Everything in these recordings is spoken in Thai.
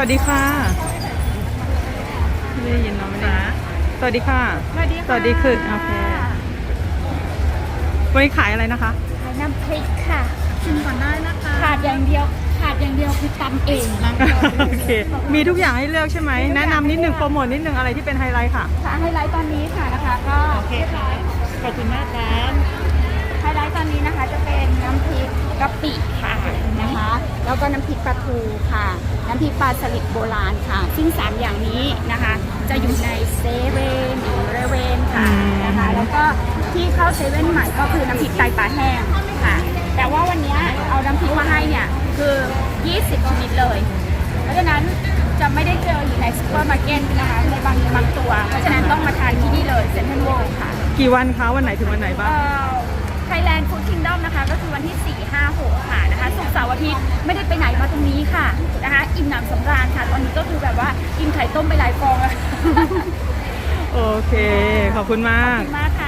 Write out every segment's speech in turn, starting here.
วัสดีค่ะไม่ได้ยินเนาะไม่ได้ยินสวัสดีค่ะ สวัสดีค่ะ สวัสดีคือโอเควันนี้ขายอะไรนะคะ ขายน้ำพริกค่ะ ชิมก่อนได้นะคะ ขาดอย่างเดียว ขาดอย่างเดียวคือตำเองโอเค มีทุกอย่างให้เลือกใช่ไหม แนะนำนิดนึงโปรโมทนิดนึงอะไรที่เป็นไฮไลท์ค่ะ ค่ะไฮไลท์ตอนนี้ค่ะนะคะ ก็โอเคครับขอบคุณมากครับไฮไลท์ ตอนนี้นะคะจะเป็นน้ำพริกกะปิค่ะนะคะ แล้วก็น้ำพริกปลาทูค่ะ น้ำพริกปลาสลิดโบราณค่ะ ซึ่งสามอย่างนี้นะคะ จะอยู่ในเซเว่นหรือเรเวนค่ะนะคะ แล้วก็ที่เข้าเซเว่นใหม่ก็คือน้ำพริกไตปลาแห้งค่ะ แต่ว่าวันนี้เอาน้ำพริกมาให้เนี่ยคือ 20ชนิดเลย เพราะฉะนั้นจะไม่ได้เจออยู่ในซูเปอร์มาร์เก็ตนะคะในบางบางตัว เพราะฉะนั้นต้องมาทานที่นี่เลยเซ็นทรัลเวิลด์ค่ะ กี่วันคะวันไหนถึงวันไหนบ้าง ไทยแลนด์ฟู้ดคิงดอมนะคะ ก็คือวันที่ 4 5 6 ค่ะนะคะศุกร์เสาร์อาทิตย์ไม่ได้ไปไหนมาตรงนี้ค่ะนะคะ อิ่มหนำสำราญค่ะ ตอนนี้ก็คือแบบว่ากินไข่ต้มไปหลายฟองแล้วโอเค ขอบคุณมาก ขอบคุณมากค่ะ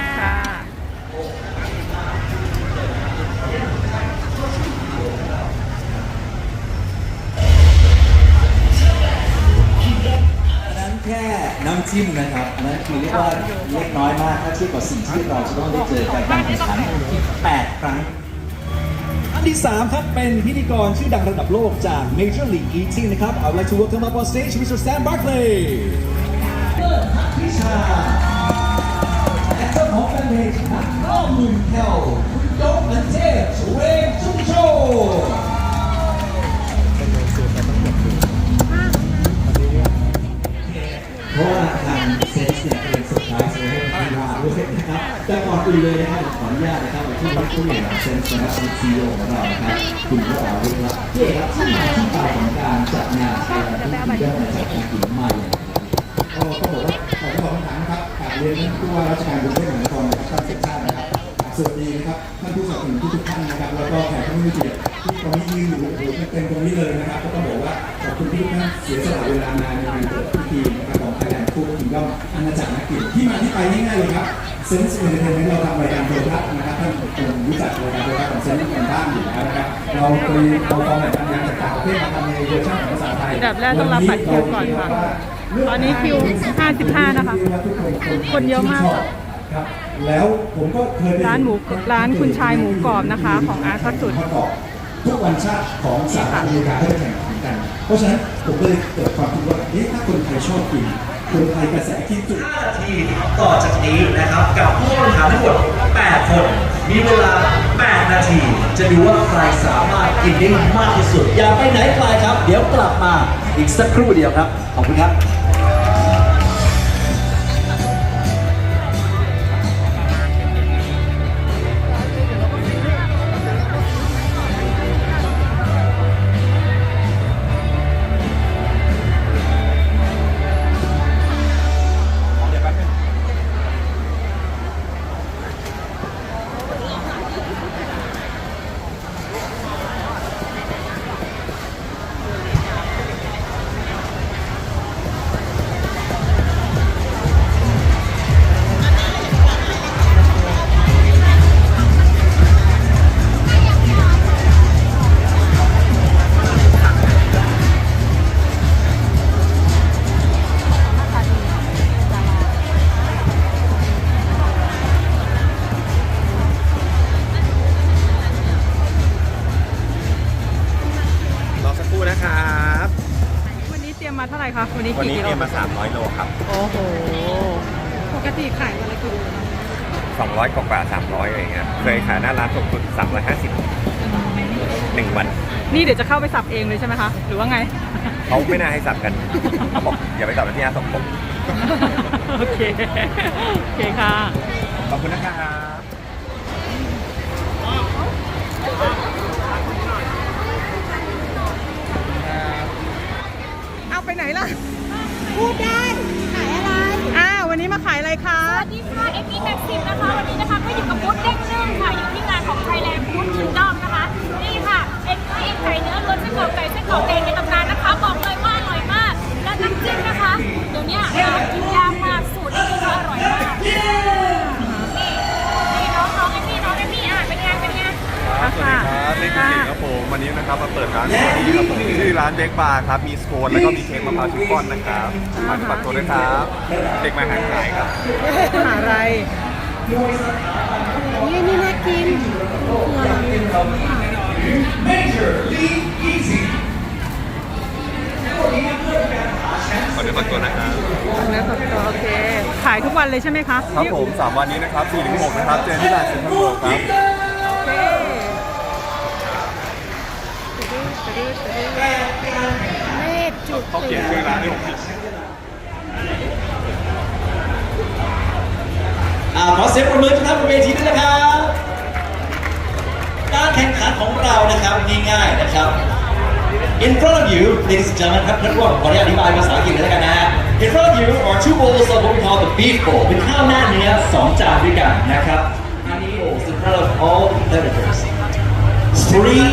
จิ้มนะครับอันนั้นคือเรียกว่าเล็กน้อยมากถ้าเทียบกับสิ่งที่เราจะต้องได้เจอการแข่งขัน8ครั้งอันที่ 3 ครับ เป็นพิธีกรชื่อดังระดับโลกจาก Major League Eating นะครับ I would like to welcome up on stage Mr. Sam Barkley พิชาและเจ้าของแฟนเพจนักเล่ามื่นแถวคุณโจ๊กอันเทพชเวงชุ่มโช เพราะว่าทางเซนส์เนี่ยเป็นเซอร์ไพรส์ไว้ให้พี่ว่าด้วยนะครับแต่ก่อนอื่นเลยนะครับขออนุญาตนะครับไปที่นักผู้ใหญ่ของเซนส์นะครับซีอีโอของเรานะครับคุณวราวุฒิครับเจ๊ครับที่มาที่ไปของการจัดงานในวันที่ได้มาจากการกินใหม่ก็ต้องบอกว่าขอขอบคุณนะครับกราบเรียนท่านผู้ว่าราชการกรุงเทพมหานครนะครับท่านเสกชาตินะครับ สวัสดีนะครับท่านผู้สนับสนุนทุกท่านนะครับ แล้วก็แขกผู้มีเกียรติที่ตรงนี้ยืนอยู่โอ้โหเต็มตรงนี้เลยนะครับ ก็ต้องบอกว่าขอบคุณที่ทุกท่านเสียสละเวลามาในงานเปิดพิธีนะครับของไทยแลนด์คู่คิงดอมอาณาจักรนักกินที่มาที่ไปง่ายๆเลยครับเซนส์เอนเทนเมนต์เราทำรายการโทรทัศน์นะครับท่านคงรู้จักรายการโทรทัศน์ของเซนส์กันบ้างอยู่แล้วนะครับเราเคยเอาฟอร์แมตการงานจากต่างประเทมาทำในเวอร์ชันของภาษาไทยอันดับแรกต้องรับบัตรคิวก่อนค่ะตอนนี้คิว 55 นะคะ คนเยอะมาก ครับแล้วผมก็เคยไปร้านหมูร้านคุณชายหมูกรอบนะคะ ของอาร์ตพัสสุดประกอบทุกวันชาติของสหรัฐอเมริกาเขาจะแข่งขันกัน เพราะฉะนั้นผมก็เลยเกิดความคิดว่าเอ๊ะถ้าคนไทยชอบกินคนไทยกระแสที่จุ5นาทีต่อจากนี้นะครับ กับผู้บริหารทั้งหมด 8 คน มีเวลา 8 นาที จะดูว่าใครสามารถกินได้มากที่สุด อย่าไปไหนไกลครับ เดี๋ยวกลับมาอีกสักครู่เดียวครับ ขอบคุณครับ คะวันนี้วันกี่นี้กิโลเตรียมมา 300 โลครับ โอ้โหปกติขายวันละกิโลนะ200 กว่ากว่า300อะไรเงี้ยเคยขายหน้าร้านสูงสุด350หนึ่งวันนี่เดี๋ยวจะเข้าไปสับเองเลยใช่ไหมคะ หรือว่าไง เขาไม่น่าให้สับกันเขาบอกอย่าไปสับกันที่อาสมผมโอเค โอเคค่ะ ขอบคุณนะครับ ไปไหนล่ะ พูดได้ขายอะไรอ้าววันนี้มาขายอะไรคะ สวัสดีค่ะเอ็มมี่แม็กซิมนะคะ วันนี้นะคะก็อยู่กับพูทธเด้งนึ่งค่ะ อยู่ที่งานของไทยแลนด์พูทธคิงดอมนะคะ นี่ค่ะ เอ็มมี่เอ็มไข่เนื้อล้วนเส้นกรอกไก่เส้นกรอกแดงในตำนานนะคะ บอกเลยว่าอร่อยมาก และน้ำจิ้มนะคะ เดี๋ยวเนี้ยากินยาก ปิดร้านที่นี่ครับผมชื่อร้านเด็กบาร์ครับมีสโคนแล้วก็มีเค้กมะพร้าวชิฟฟ่อนนะครับฝากฝากตัวด้วยครับเด็กมาหาขายครับมหาลัยนี่นี่น่ากินขอเดี๋ยวฝากตัวนะครับเนื้อสดตัวโอเค ขายทุกวันเลยใช่ไหมคะ ครับผม 3 วันนี้นะครับ4-6นะครับ เจอที่ร้านเซ็นทรัลเวิลด์ครับ โอเคเลขจุดเขาเขียนชื่อร้านให้ผมผิดอ่าขอเสียงปรบมือทุกท่านบนเวทีด้วยนะครับ การแข่งขันของเรานะครับง่ายๆนะครับ In front of you, ladies and gentlemen ครับท่านผู้ว่าขออนุญาตอธิบายภาษาอังกฤษเลยแล้วกันนะฮะ In front of you are two bowls of what we call the beef bowl เป็นข้าวหน้าเนื้อสองจานด้วยกันนะครับอันนี้ bowls in front of all competitors Three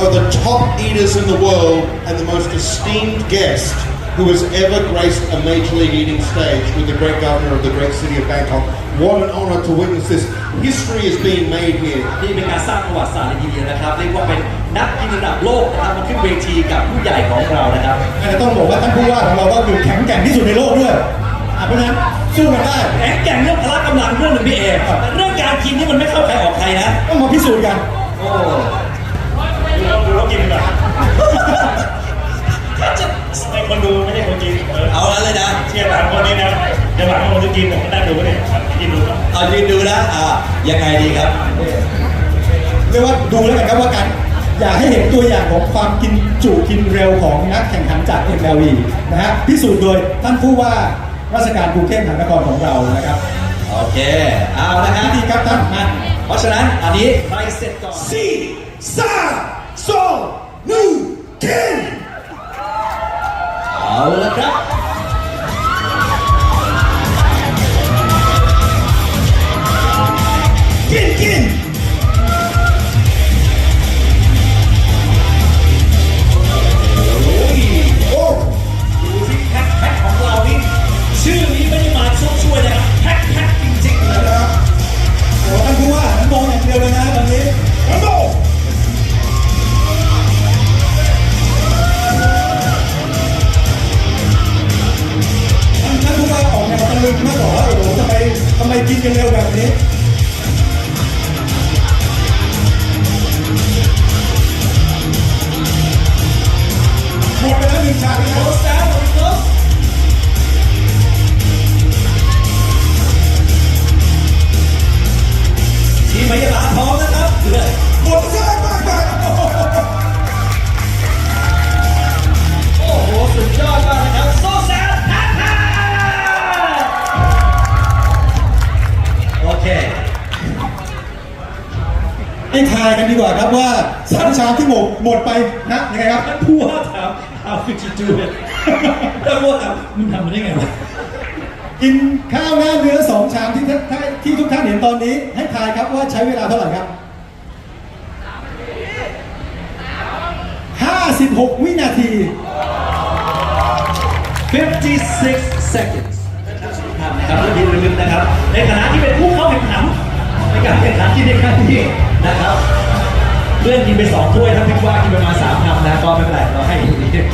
of the top eaters in the world and the most esteemed guest who has ever graced a major league eating stage with the great governor of the great city of Bangkok. What an honor to witness this. History is being made here. นี่เป็นการสร้างประวัติศาสตร์เลยทีเดียวนะครับเรียกว่าเป็นนักกินระดับโลกนะครับมาขึ้นเวทีกับผู้ใหญ่ของเรานะครับแต่ต้องบอกว่าท่านผู้ว่าของเราก็คือแข็งแกร่งที่สุดในโลกด้วยอะเพราะฉะนั้นสู้กันได้แข็งแกร่งเรื่องพละกำลังเรื่องหนึ่งพี่เอกแต่เรื่องการกินนี่มันไม่เข้าใครออกใครนะต้องมาพิสูจน์กันโอ้ดูเรากินกัน ไอคนดูไม่ใช่คนกินเอาแล้วเลยนะ เชียร์หลังคนนี้นะเดี๋ยวหลังคนจะกินผมก็ได้ดูก็ได้กินดูครับเอายืนดูนะ อ่า ยังไงดีครับ เรียกว่าดูแล้วกันครับว่ากัน อยากให้เห็นตัวอย่างของความกินจุกินเร็วของนักแข่งขันจาก MLE นะฮะ พิสูจน์โดยท่านผู้ว่าราชการกรุงเทพมหานครของเรานะครับ โอเค เอาละครับพิธีครับท่านมาเพราะฉะนั้นอันนี้ไปเสร็จก่อนสี่สามสอง ห โอ้โหทำไมทำไมกินกันเร็วแบบนี้หมดไปแล้วหนึ่งชามนะคโครับสแตนโคสทีมพยาบาลพร้อมนะครับหมดแซ่บมากเให้ทายกันดีกว่าครับว่าสามชามที่หมดหมดไปนะยังไงครับ ท่านผู้ว่าถาม how could you do it ท่านผู้ว่าถามมึงทำมันได้ไงวะกินข้าวหน้าเนื้อสองชามที่ท่านที่ทุกท่านเห็นตอนนี้ ให้ทายครับว่าใช้เวลาเท่าไหร่ครับ56 วินาที 56 seconds นะครับเรื่องที่ระลึกนะครับ ในฐานะที่เป็นผู้เข้าแข่งขันในการแข่งขันที่ในครั้งนี้ นะครับเพื่อนกินไปสองถ้วยถ้าพิกว่ากินประมาณสามคำนะก็ไม่เป็นไรเราให้อีกนิดเดียว